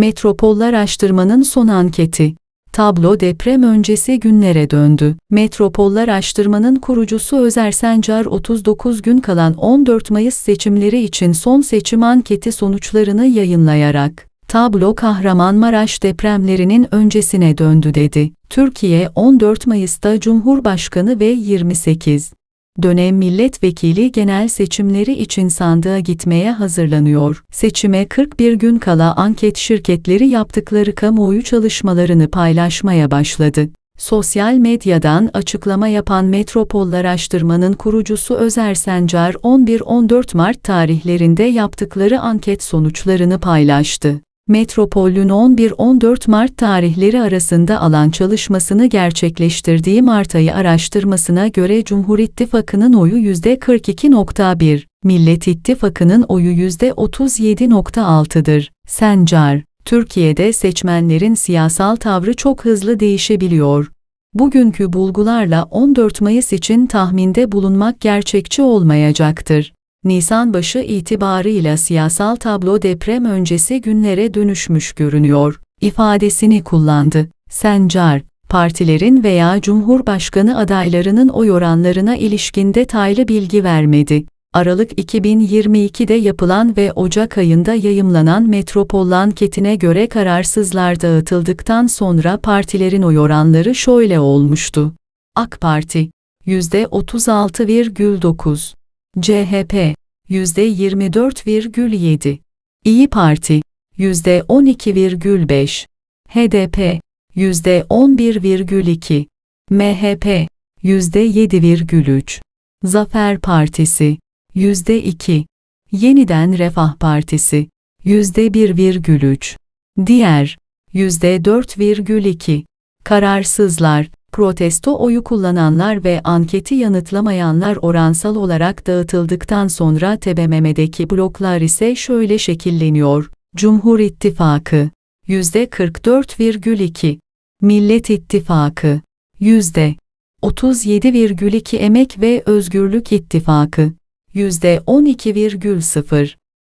Metropollar Araştırma'nın son anketi. Tablo deprem öncesi günlere döndü. Metropollar Araştırma'nın kurucusu Özer Sencar 39 gün kalan 14 Mayıs seçimleri için son seçim anketi sonuçlarını yayınlayarak tablo Kahramanmaraş depremlerinin öncesine döndü dedi. Türkiye 14 Mayıs'ta Cumhurbaşkanı ve 28 dönem milletvekili genel seçimleri için sandığa gitmeye hazırlanıyor. Seçime 41 gün kala anket şirketleri yaptıkları kamuoyu çalışmalarını paylaşmaya başladı. Sosyal medyadan açıklama yapan Metropollar Araştırma'nın kurucusu Özer Sencar 11-14 Mart tarihlerinde yaptıkları anket sonuçlarını paylaştı. Metropol'ün 11-14 Mart tarihleri arasında alan çalışmasını gerçekleştirdiği Mart ayı araştırmasına göre Cumhur İttifakı'nın oyu %42.1, Millet İttifakı'nın oyu %37.6'dır. Sencar, Türkiye'de seçmenlerin siyasal tavrı çok hızlı değişebiliyor. Bugünkü bulgularla 14 Mayıs için tahminde bulunmak gerçekçi olmayacaktır. Nisan başı itibarıyla siyasal tablo deprem öncesi günlere dönüşmüş görünüyor, ifadesini kullandı. Sencar, partilerin veya Cumhurbaşkanı adaylarının oy oranlarına ilişkin detaylı bilgi vermedi. Aralık 2022'de yapılan ve Ocak ayında yayımlanan Metropol anketine göre kararsızlar dağıtıldıktan sonra partilerin oy oranları şöyle olmuştu. AK Parti %36,9 CHP %24,7 İyi Parti %12,5 HDP %11,2 MHP %7,3 Zafer Partisi %2 Yeniden Refah Partisi %1,3 Diğer %4,2 Kararsızlar protesto oyu kullananlar ve anketi yanıtlamayanlar oransal olarak dağıtıldıktan sonra TBMM'deki bloklar ise şöyle şekilleniyor. Cumhur İttifakı %44,2 Millet İttifakı %37,2 Emek ve Özgürlük İttifakı %12,0